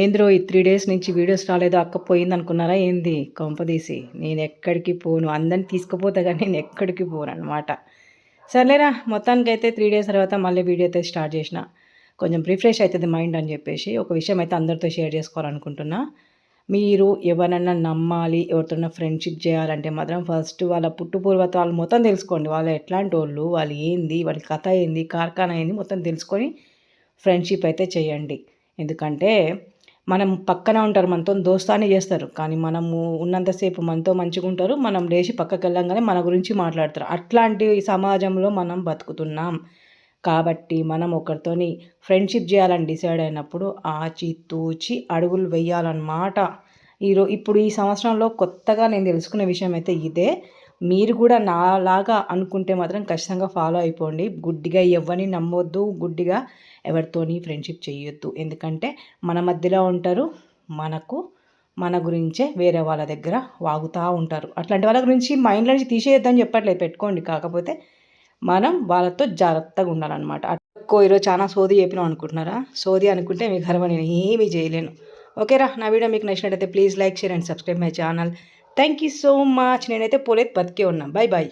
ఏంద్రో ఈ three days నుంచి videos రాలేదు అక్క పోయింది అనుకున్నారా ఏంది కొంపదీసి నేను ఎక్కడికి పోను? అందరిని తీసుకుపోతా కానీ నేను ఎక్కడికి పోను అనమాట సర్లేరా మొత్తానికైతే త్రీ డేస్ తర్వాత మళ్ళీ వీడియో అయితే స్టార్ట్ చేసిన. కొంచెం రిఫ్రెష్ అవుతుంది మైండ్ అని చెప్పేసి ఒక విషయం అయితే అందరితో షేర్ చేసుకోవాలనుకుంటున్నా. మీరు ఎవరన్నా నమ్మాలి ఎవరితోనైనా ఫ్రెండ్షిప్ చేయాలంటే మాత్రం ఫస్ట్ వాళ్ళ పుట్టుపూర్వతాలు మొత్తం తెలుసుకోండి. వాళ్ళు ఎట్లాంటి వాళ్ళు వాళ్ళు ఏంది వాళ్ళ కథ ఏంది కార్ఖానా ఏంది మొత్తం తెలుసుకొని ఫ్రెండ్షిప్ అయితే చేయండి. ఎందుకంటే మనం పక్కన ఉంటారు మనతో దోస్తానే చేస్తారు. కానీ మనము ఉన్నంతసేపు మనతో మంచిగా ఉంటారు మనం లేచి పక్కకి వెళ్ళంగానే మన గురించి మాట్లాడతారు. అట్లాంటి సమాజంలో మనం బతుకుతున్నాం. కాబట్టి మనం ఒకరితోని ఫ్రెండ్షిప్ చేయాలని డిసైడ్ అయినప్పుడు ఆచి తూచి అడుగులు వేయాలన్నమాట. ఈరో ఇప్పుడు ఈ సంవత్సరంలో కొత్తగా నేను తెలుసుకునే విషయం అయితే ఇదే. మీరు కూడా నాలాగా అనుకుంటే మాత్రం ఖచ్చితంగా ఫాలో అయిపోండి. గుడ్డిగా ఎవరిని నమ్మొద్దు. గుడ్డిగా ఎవరితోని ఫ్రెండ్షిప్ చేయొద్దు ఎందుకంటే మన మధ్యలో ఉంటారు మనకు మన గురించే వేరే వాళ్ళ దగ్గర వాగుతూ ఉంటారు. అట్లాంటి వాళ్ళ గురించి మైండ్లో నుంచి తీసేయొద్దని చెప్పట్లేదు. పెట్టుకోండి. కాకపోతే మనం వాళ్ళతో జాగ్రత్తగా ఉండాలన్నమాట. అక్కో ఈరోజు చాలా సోది చెప్పినాం అనుకుంటున్నారా? సోది అనుకుంటే మీ గర్వ నేను ఏమీ చేయలేను. ఓకేరా నా వీడియో మీకు నచ్చినట్టయితే please like share and subscribe my channel thank you so much నేనైతే పోలేదు బతికే ఉన్నా. Bye bye